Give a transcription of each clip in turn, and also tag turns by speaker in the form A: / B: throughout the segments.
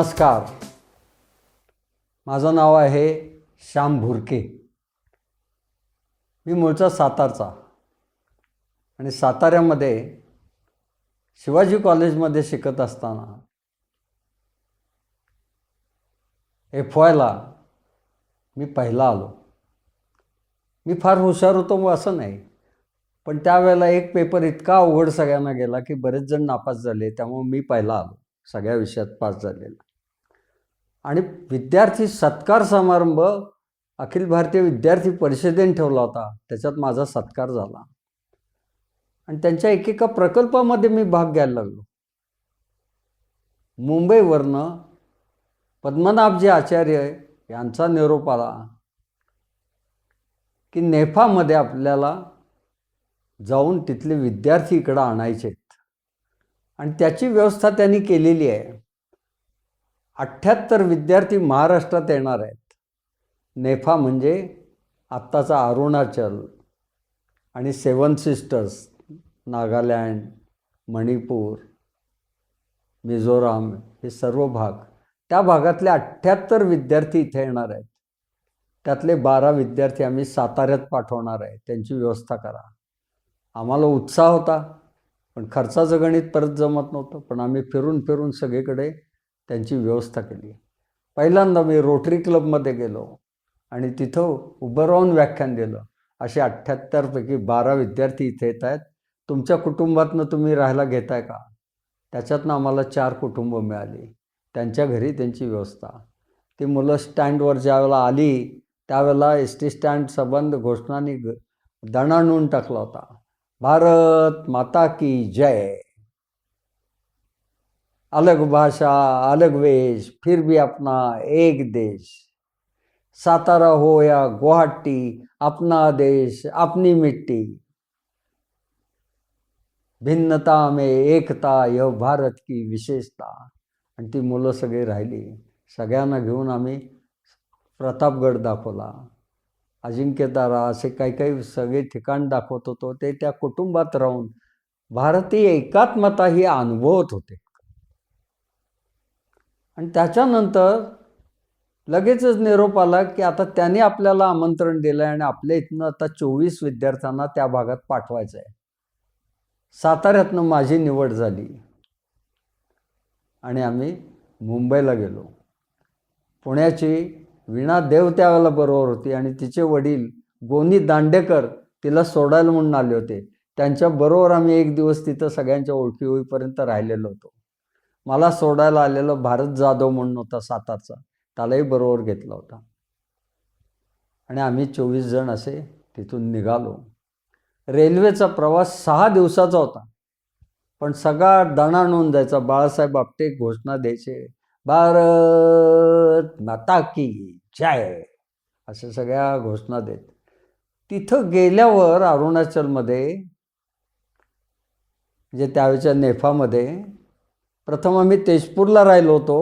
A: नमस्कार. माझं नाव आहे श्याम भुरके. मी मूळचा सातारचा. आणि साताऱ्यामध्ये शिवाजी कॉलेजमध्ये शिकत असताना एफ वायला मी पहिला आलो. मी फार हुशार होतो मग असं नाही. पण त्यावेळेला एक पेपर इतका अवघड सगळ्यांना गेला की बरेच जण नापास झाले त्यामुळे मी पहिला आलो. सगळ्या विषयात पास झालेला. आणि विद्यार्थी सत्कार समारंभ अखिल भारतीय विद्यार्थी परिषदेने ठेवला होता. त्याच्यात माझा सत्कार झाला. आणि त्यांच्या एकेका प्रकल्पामध्ये मी भाग घ्यायला लागलो. मुंबईवरनं पद्मनाभजी आचार्य यांचा निरोप आला की नेफामध्ये आपल्याला जाऊन तिथले विद्यार्थी इकडं आणायचे आहेत आणि त्याची व्यवस्था त्यांनी केलेली आहे. अठ्ठ्याहत्तर विद्यार्थी महाराष्ट्रात येणार आहेत. नेफा म्हणजे आत्ताचा अरुणाचल आणि सेवन सिस्टर्स नागालँड मणिपूर मिझोराम हे सर्व भाग. त्या भागातले अठ्ठ्याहत्तर विद्यार्थी इथे येणार आहेत. त्यातले बारा विद्यार्थी आम्ही साताऱ्यात पाठवणार आहे. त्यांची व्यवस्था करा. आम्हाला उत्साह होता पण खर्चाचं गणित परत जमत नव्हतं पण आम्ही फिरून फिरून सगळीकडे त्यांची व्यवस्था केली. पहिल्यांदा मी रोटरी क्लबमध्ये गेलो आणि तिथं उभं राहून व्याख्यान दिलं. असे अठ्ठ्याहत्तरपैकी बारा विद्यार्थी इथे येत आहेत. तुमच्या कुटुंबातनं तुम्ही राहायला घेताय का? त्याच्यातनं आम्हाला चार कुटुंब मिळाली. त्यांच्या घरी त्यांची व्यवस्था. ती मुलं स्टँडवर ज्यावेळेला आली त्यावेळेला एस टी स्टँड संबंध घोषणाने ग दणाणून टाकला होता. भारत माता की जय! अलग भाषा अलग वेश फिर भी अपना एक देश। सातारा हो या गुवाहाटी अपना देश अपनी मिट्टी। भिन्नता में एकता यह भारत की विशेषता। आणि ती मुलं सगळी राहिली. सगळ्यांना घेऊन आम्ही प्रतापगड दाखवला. अजिंक्यतारा असे काही काही सगळे ठिकाण दाखवत होतो. ते त्या कुटुंबात राहून भारतीय एकात्मता ही अनुभवत होते. आणि त्याच्यानंतर लगेचच निरोप आला की आता त्याने आपल्याला आमंत्रण दिलं आहे आणि आपल्या इथनं आता चोवीस विद्यार्थ्यांना त्या भागात पाठवायचं आहे साताऱ्यातनं माझी निवड झाली. आणि आम्ही मुंबईला गेलो. पुण्याची वीणा देव त्यावेळेला बरोबर होती आणि तिचे वडील गोनी दांडेकर तिला सोडायला म्हणून आले होते. त्यांच्या बरोबर आम्ही एक दिवस तिथं सगळ्यांच्या ओळखी होईपर्यंत राहिलेलो होतो. मला सोडायला आलेलं भारत जाधव म्हणून होता सातारचा. त्यालाही बरोबर घेतला होता. आणि आम्ही चोवीस जण असे तिथून निघालो. रेल्वेचा प्रवास सहा दिवसाचा होता. पण सगळा दणा नोंद जायचा बाळासाहेब आपटे घोषणा द्यायचे. भारत माता की जय अशा सगळ्या घोषणा देत. तिथं गेल्यावर अरुणाचलमध्ये म्हणजे त्यावेळेच्या नेफामध्ये प्रथम आम्ही तेजपूरला राहिलो होतो.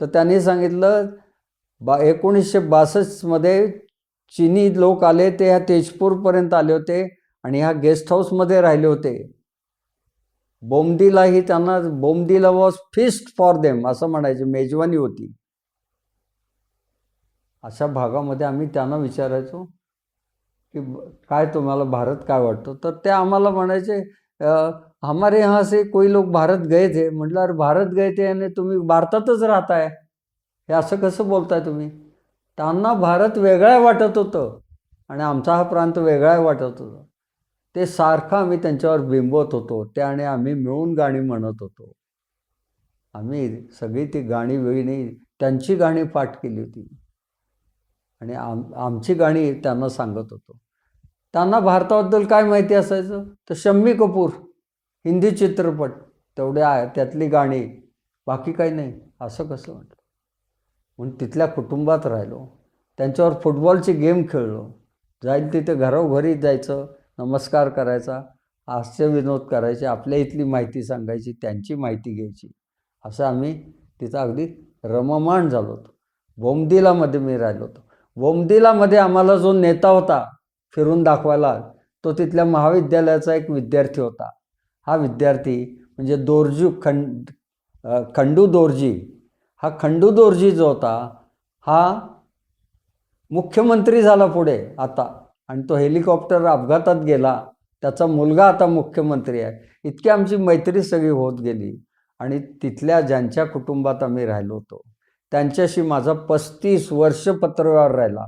A: तर त्यांनी सांगितलं बा एकोणीसशे बासष्टमध्ये चिनी लोक आले ते ह्या तेजपूरपर्यंत आले होते आणि ह्या गेस्ट हाऊसमध्ये राहिले होते. बोमदीलाही त्यांना Bomdila was feast for them असं म्हणायचे मेजवानी होती. अशा भागामध्ये आम्ही त्यांना विचारायचो की काय तुम्हाला भारत काय वाटतो? तर ते आम्हाला म्हणायचे हमारे यहाँ से कोई लोग भारत गए थे म्हटलं अरे भारत गए थे आणि तुम्ही भारतातच राहताय. हे असं कसं बोलताय तुम्ही? त्यांना भारत वेगळा वाटत होतं आणि आमचा हा प्रांत वेगळा वाटत होता. ते सारखं आम्ही त्यांच्यावर बिंबवत होतो ते आणि आम्ही मिळून गाणी म्हणत होतो. आम्ही सगळी ती गाणी वेगळी त्यांची गाणी पाठ केली होती. आणि आम आमची गाणी त्यांना सांगत होतो. त्यांना भारताबद्दल काय माहिती असायचं? तर शम्मी कपूर. हिंदी चित्रपट तेवढे आहे त्यातली गाणी बाकी काही नाही असं कसं म्हटलं म्हणून तिथल्या कुटुंबात राहिलो त्यांच्यावर फुटबॉलची गेम खेळलो. जाईल तिथे घरोघरी जायचं नमस्कार करायचा हास्य विनोद करायचे आपल्या इथली माहिती सांगायची त्यांची माहिती घ्यायची. असं आम्ही तिथं अगदी रममाण झालो होतो. बोमदिलामध्ये मी राहिलो होतो. बोमदिलामध्ये आम्हाला जो नेता होता फिरून दाखवायला तो तिथल्या महाविद्यालयाचा एक विद्यार्थी होता. हा विद्यार्थी म्हणजे दोरजू खंड खंडू दोरजी हा खंडू दोरजी जो होता हा मुख्यमंत्री झाला पुढे आता आणि तो हेलिकॉप्टर अपघातात गेला. त्याचा मुलगा आता मुख्यमंत्री आहे. इतकी आमची मैत्री सगळी होत गेली आणि तिथल्या ज्यांच्या कुटुंबात आम्ही राहिलो होतो त्यांच्याशी माझा पस्तीस वर्ष पत्रव्यवहार राहिला.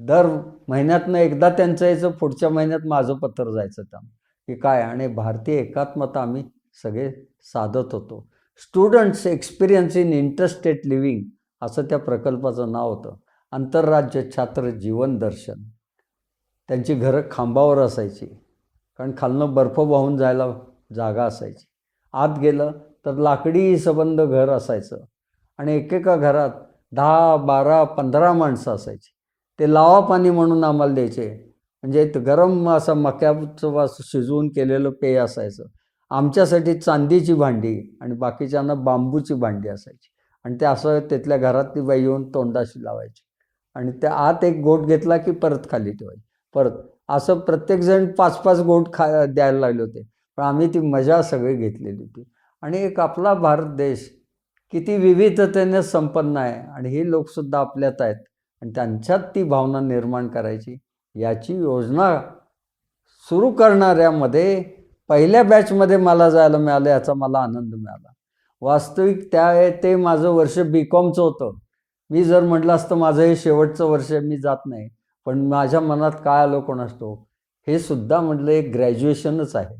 A: दर महिन्यातनं एकदा त्यांचं यायचं पुढच्या महिन्यात माझं पत्र जायचं त्या की काय? आणि भारतीय एकात्मता आम्ही सगळे साधत होतो. Students experience in interstate living असं त्या प्रकल्पाचं नाव होतं. आंतरराज्य छात्र जीवनदर्शन त्यांची घरं खांबावर असायची. कारण खालनं बर्फ वाहून जायला जागा असायची. आत गेलं तर लाकडी संबंध घर असायचं. आणि एकेका घरात दहा बारा पंधरा माणसं असायची. ते लावा पाणी म्हणून आम्हाला द्यायचे. म्हणजे गरम असं मक्याचं वास शिजवून केलेलं पेय असायचं. आमच्यासाठी चांदीची भांडी आणि बाकीच्यांना बांबूची भांडी असायची. आणि ते असं तिथल्या घरातली बाई येऊन तोंडाशी लावायची. आणि त्या आत एक गोट घेतला की परत खाली ठेवायची. परत. असं प्रत्येकजण पाच पाच गोट खा द्यायला लागले होते. पण आम्ही ती मजा सगळी घेतलेली होती. आणि एक आपला भारत देश किती विविधतेने संपन्न आहे. आणि ही लोकसुद्धा आपल्यात आहेत. आणि त्यांच्यात ती भावना निर्माण करायची. याची योजना सुरू करणाऱ्यामध्ये पहिल्या बॅचमध्ये मला जायला मिळालं याचा मला आनंद मिळाला. वास्तविक त्या ते माझं वर्ष बी कॉमचं होतं. मी जर म्हटलं असतं माझं हे शेवटचं वर्ष मी जात नाही. पण माझ्या मनात काय आलो कोण असतो हे सुद्धा म्हटलं एक ग्रॅज्युएशनच आहे.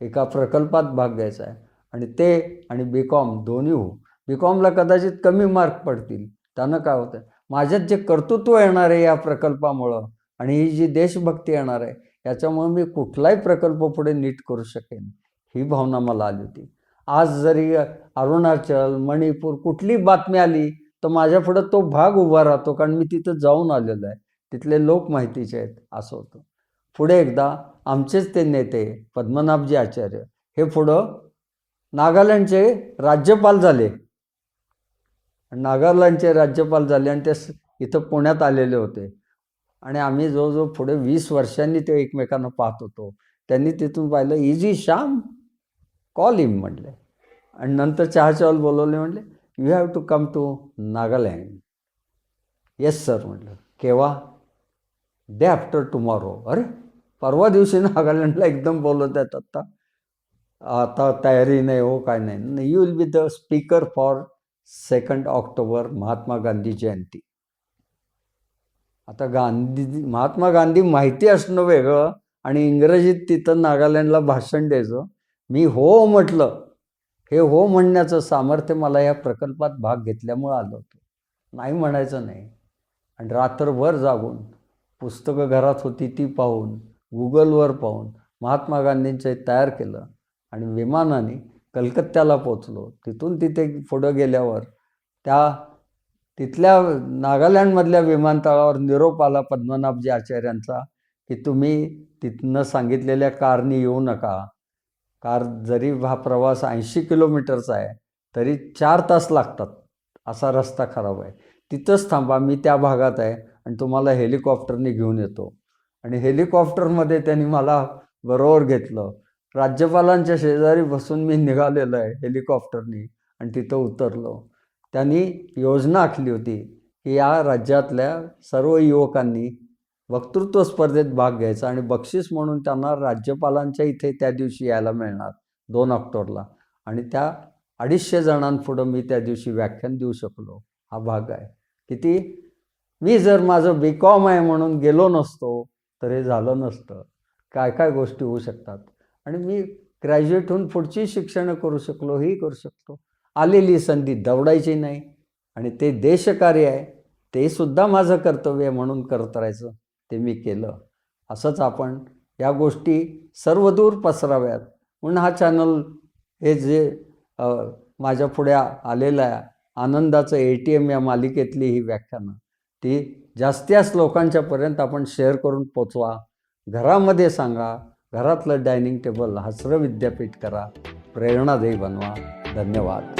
A: एका प्रकल्पात भाग घ्यायचा आहे. आणि ते आणि बी कॉम दोन्ही हो बी कॉमला कदाचित कमी मार्क पडतील. त्यानं काय होतं माझ्यात जे कर्तृत्व येणार आहे या प्रकल्पामुळं आणि ही जी देशभक्ती येणार आहे याच्यामुळे मी कुठलाही प्रकल्प पुढे नीट करू शकेन ही भावना मला आली होती. आज जरी अरुणाचल मणिपूर कुठली बातमी आली तर माझ्या पुढं तो भाग उभा राहतो कारण मी तिथं जाऊन आलेलो आहे. तिथले लोक माहितीचे आहेत असं होतं. पुढे एकदा आमचेच ते नेते पद्मनाभजी आचार्य हे पुढं नागालँडचे राज्यपाल झाले. नागालँडचे राज्यपाल झाले आणि ते इथं पुण्यात आलेले होते. आणि आम्ही जवळजवळ पुढे वीस वर्षांनी ते एकमेकांना पाहत होतो. त्यांनी तिथून पाहिलं इझी श्याम कॉल इम म्हटले आणि नंतर चहाच्या वेळेला बोलवले म्हटले you have to come to Nagaland. Yes sir म्हटलं केव्हा? डे आफ्टर टुमॉरो अरे परवा दिवशी नागालँडला एकदम बोलवत आहेत आत्ता आता तयारी नाही हो काय नाही. You will be the speaker for second October Mahatma Gandhi Jayanti. आता गांधी महात्मा गांधी माहिती असणं वेगळं आणि इंग्रजीत तिथं नागालँडला भाषण द्यायचं. मी हो म्हटलं. हे हो म्हणण्याचं सामर्थ्य मला या प्रकल्पात भाग घेतल्यामुळं आलं होतं. नाही म्हणायचं नाही. आणि रात्रभर जागून पुस्तकं घरात होती ती पाहून गुगलवर पाहून महात्मा गांधींचे तयार केलं आणि विमानाने कलकत्त्याला पोचलो तिथून तिथे पुढं गेल्यावर त्या तिथल्या नागालँडमधल्या विमानतळावर निरोप आला पद्मनाभजी आचार्यांचा की तुम्ही तिथनं सांगितलेल्या कारनी येऊ नका. कार जरी हा प्रवास ऐंशी किलोमीटरचा आहे तरी चार तास लागतात. असा रस्ता खराब आहे. तिथंच थांबा मी त्या भागात आहे आणि तुम्हाला हेलिकॉप्टरने घेऊन येतो. आणि हेलिकॉप्टरमध्ये त्यांनी मला बरोबर घेतलं. राज्यपालांच्या शेजारी बसून मी निघालेलो आहे हेलिकॉप्टरनी आणि तिथं उतरलो. त्यांनी योजना आखली होती की या राज्यातल्या सर्व युवकांनी वक्तृत्व स्पर्धेत भाग घ्यायचा आणि बक्षीस म्हणून त्यांना राज्यपालांच्या इथे त्या दिवशी यायला मिळणार दोन ऑक्टोबरला. आणि त्या अडीचशे जणांपुढं मी त्या दिवशी व्याख्यान देऊ शकलो. हा भाग आहे. किती? मी जर माझं बी कॉम आहे म्हणून गेलो नसतो तर हे झालं नसतं. काय काय गोष्टी होऊ शकतात? आणि मी ग्रॅज्युएट होऊन पुढची शिक्षणं करू शकलो ही करू शकतो. आलेली संधी दवडायची नाही. आणि ते देशकार्य आहे ते सुद्धा माझं कर्तव्य म्हणून करत राहायचं ते मी केलं. असंच आपण या गोष्टी सर्वदूर पसराव्यात. म्हणून हा चॅनल हे जे माझ्या पुढे आलेला आलेलं आहे आनंदाचं ए टी एम या मालिकेतली ही व्याख्यानं ती जास्तीस लोकांच्यापर्यंत आपण शेअर करून पोचवा. घरामध्ये सांगा घरातलं डायनिंग टेबल हसरं विद्यापीठ करा प्रेरणादायी बनवा. धन्यवाद.